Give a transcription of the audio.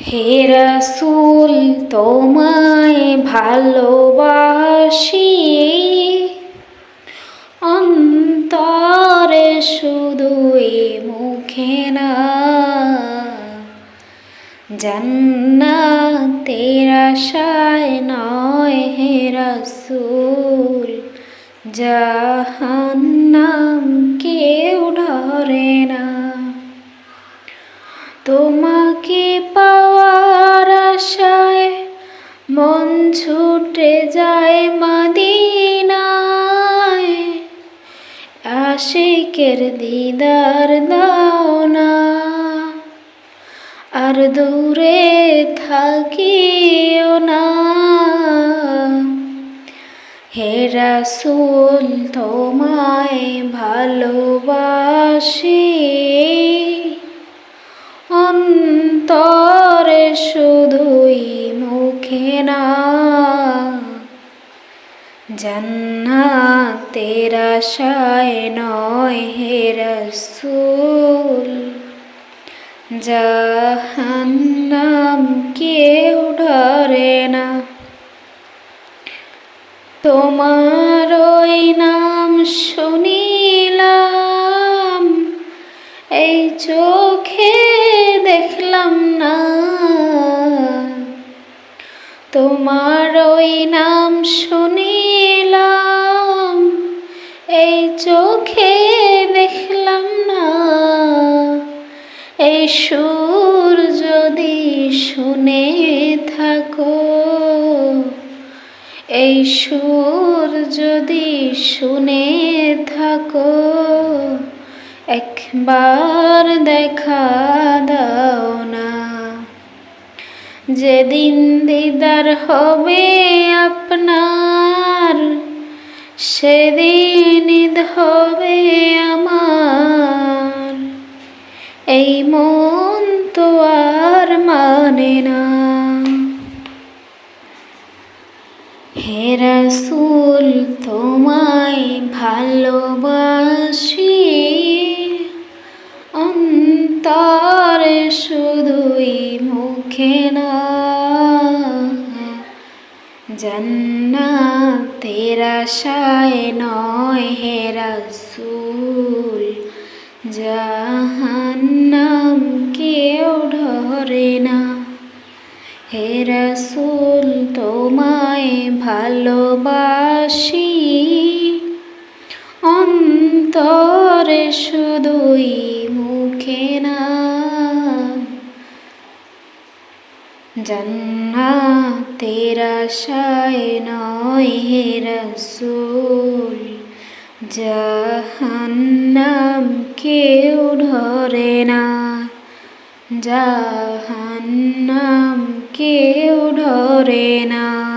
হে রসুল তোমায় ভালোবাসি। অন্তরে শুধুই মুখে না জান্নাতের আশায় নয় হে রসুল জাহান্নাম আশিকের দিদার দাও না আর দূরে থাকিও না। হে রাসূল তোমায় ভালোবাসি। অন্তরে শুধুই জান্নাতের আশায় নয় হে রসুল। জাহান্নাম কেউ ডরে না। তোমার ওই নাম শুনিলাম, এই চোখে দেখলাম না। তোমার ওই নাম শুনিলাম, এই চোখে দেখলাম না। এই সুর যদি শুনে থাকো, এই সুর যদি শুনে থাকো, একবার দেখা না যেদিন দিদার হবে আপনার, সেদিন ঈদ হবে আমার। এই মন তো আর মানে না। হে রাসূল, তোমায় ভালোবাসি। অন্তরে শুধুই মুখে না। জান্নাতের আশায় নয় হে রাসূল। জাহান্নাম কেউ ডরে না। হে রসুল, তোমায় ভালোবাসি। অন্তরে শুধুই জান্নাতের আশায় নয় হে রসুল জাহান্নাম কেউ ধরে না জাহান্নাম কেউ ধরে না।